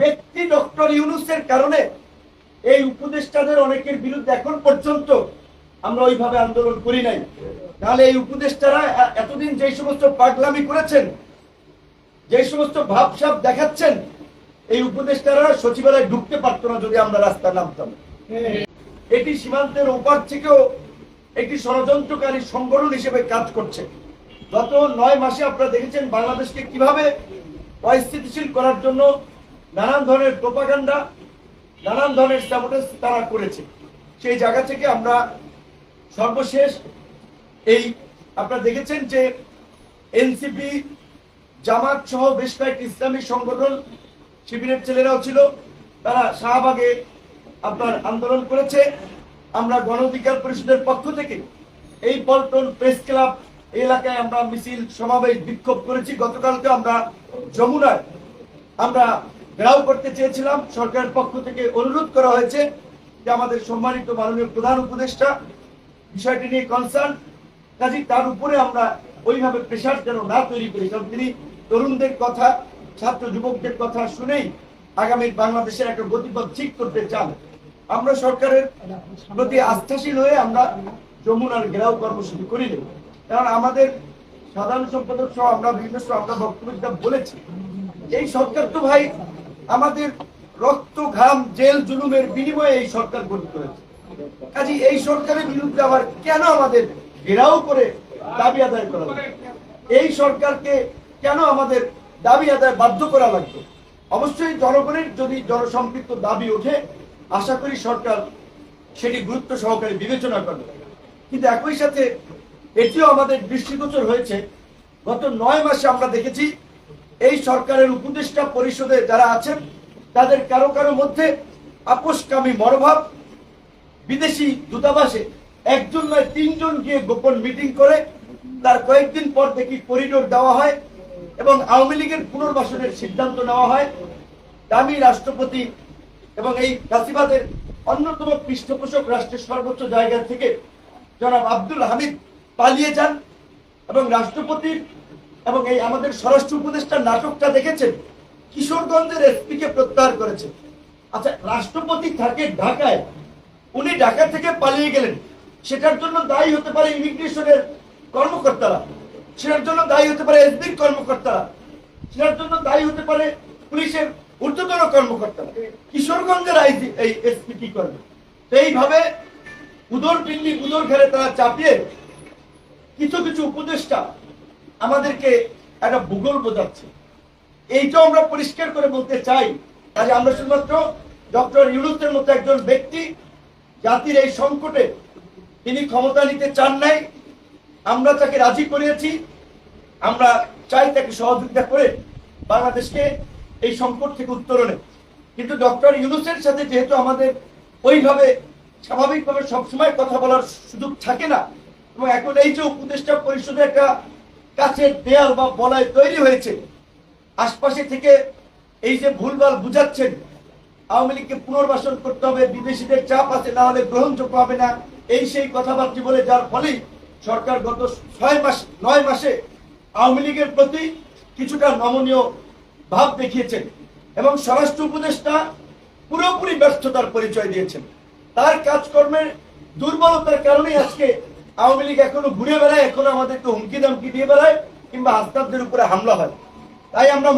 ব্যক্তি ডক্টর ইউনুসের কারণে এই উপদেষ্টাদের অনেকের বিরুদ্ধে এখন পর্যন্ত আমরা ওইভাবে আন্দোলন করি নাই। তাহলে এই উপদেষ্টারা এতদিন যে সমস্ত পাগলামি করেছেন, যে সমস্ত ভাবসাব দেখাচ্ছেন, এই উপদেষ্টারা সচিবালয়ে ঢুকতে পারতো না যদি আমরা রাস্তা নামতাম। এটি সীমান্তের ওপার থেকেও একটি ষড়যন্ত্রকারী সংগঠন হিসেবে কাজ করছে। গত নয় মাসে আপনারা দেখেছেন বাংলাদেশকে কীভাবে অস্থিতিশীল করার জন্য নানান ধরনের প্রোপাগান্ডা নানান ধরনের স্যাবোটেজ তারা করেছে। সেই জায়গা থেকে আমরা সর্বশেষ এই আপনারা দেখেছেন যে এনসিপি, জামাত সহ বেশ কয়েকটি ইসলামী সংগঠন, শিবিরের ছেলেরাও ছিল, তারা শাহবাগে আপনার আন্দোলন করেছে। আমরা গণ অধিকার পরিষদের পক্ষ থেকে এই পল্টন প্রেস ক্লাব এলাকায় আমরা মিছিল, সমাবেশ, বিক্ষোভ করেছি। গতকালকে আমরা যমুনায় আমরা ঘেরাও করতে চেয়েছিলাম। সরকারের পক্ষ থেকে অনুরোধ করা হয়েছে যে আমাদের সম্মানিত মাননীয় প্রধান উপদেষ্টা বিষয়টি নিয়ে কনসার্ন কাজে তার উপরে আমরা ওইভাবে প্রেশার যেন না তৈরি করি। কারণ তিনি তরুণদের কথা, ছাত্র যুবকদের কথা শুনেই আগামী বাংলাদেশের একটা গতিপথ ঠিক করতে চান। আমরা সরকারের প্রতি আস্থাশীল হয়ে আমরা যমুনার ঘেরাও কর্মসূচি করি কারণ আমাদের সাধারণ সম্পাদক সহ আমরা বিভিন্ন আমরা বক্তব্য বলেছি। এই সরকার তো ভাই আমাদের রক্ত, ঘাম, জেল, জুলুমের বিনিময়ে এই সরকার গঠিত হয়েছে কাজে এই সরকারের বিরুদ্ধে আবার কেন আমাদের ঘেরাও করে দাবি আদায় করা লাগবে? এই সরকারকে কেন আমাদের দাবি আদায় বাধ্য করা লাগবে? অবশ্যই জনগণের যদি জনসম্পৃক্ত দাবি ওঠে, আশা করি সরকার সেটি গুরুত্ব সহকারে বিবেচনা করবে। কিন্তু একই সাথে এটিও আমাদের দৃষ্টিগোচর হয়েছে, গত নয় মাসে আমরা দেখেছি এই সরকারের উপদেষ্টা পরিষদে যারা আছেন, তাদের কারও কারও মধ্যে আপোষকামী মনোভাব, বিদেশি দূতাবাসে একজন নয় তিনজন গিয়ে গোপন মিটিং করে, তার কয়েকদিন পর দেখি করিডোর দেওয়া হয় এবং আওয়ামী লীগের পুনর্বাসনের সিদ্ধান্ত নেওয়া হয়। দামি রাষ্ট্রপতি এবং এই কাসিবাদের অন্যতম পৃষ্ঠপোষক রাষ্ট্রের সর্বোচ্চ জায়গা থেকে জনাব আব্দুল হামিদ পালিয়ে যান এবং রাষ্ট্রপতির এবং এই আমাদের স্বরাষ্ট্র উপদেষ্টার নাটকটা দেখেছেন? কিশোরগঞ্জের এসপি কে প্রত্যাহার করেছে। আচ্ছা রাষ্ট্রপতি থাকে ঢাকায়। উনি ঢাকা থেকে পালিয়ে গেলেন। সেটার জন্য দায়ী হতে পারে ইমিগ্রেশনের কর্মকর্তারা। সেটার জন্য দায়ী হতে পারে এসবির কর্মকর্তারা। সেটার জন্য দায়ী হতে পারে পুলিশের ঊর্ধ্বতন কর্মকর্তারা। কিশোরগঞ্জের আইজি এই এসপি কি করবে? তো এইভাবে উদর পিল্লি উদর ঘেরে তারা চাপিয়ে কিছু কিছু উপদেষ্টা আমাদেরকে একটা ভূগোল বোঝাচ্ছে। এইটাও আমরা পরিষ্কার করে বলতে চাই কাজে আমরা শুধুমাত্র ডক্টর ইউনুসের মতো একজন ব্যক্তি, জাতির এই সংকটে তিনি ক্ষমতা নিতে চান নাই, আমরা তাকে রাজি করিয়েছি, আমরা চাই তাকে সহযোগিতা করে বাংলাদেশকে এই সংকট থেকে উত্তরণে। কিন্তু ডক্টর ইউনুসের সাথে যেহেতু আমাদের ওইভাবে স্বাভাবিকভাবে সবসময় কথা বলার সুযোগ থাকে না, এবং এখন এই যে উপদেষ্টা পরিষদে একটা কাছের দেয়াল বা বলয় তৈরি হয়েছে। আশপাশে থেকে এই যে ভুলভাল বুঝাচ্ছেন, আওয়ামী লীগকে পুনর্বাসন করতে হবে, বিদেশিদের চাপ আছে, না হলে গ্রহণযোগ্য হবে না, এই সেই কথাবার্তা বলে যার ফলেই সরকার গত ছয় মাস, নয় মাসে আওয়ামী লীগের প্রতি কিছুটা নমনীয় ভাব দেখিয়েছেন এবং স্বরাষ্ট্র উপদেষ্টা পুরোপুরি ব্যর্থতার পরিচয় দিয়েছেন। তার কাজকর্মের দুর্বলতার কারণেই আজকে আওয়ামী লীগ এখনও ঘুরে বেড়ায়, এখনও আমাদেরকে হুমকি দামকি দিয়ে বেড়ায় কিংবা আস্তাবদের উপরে হামলা হয়। তাই আমরা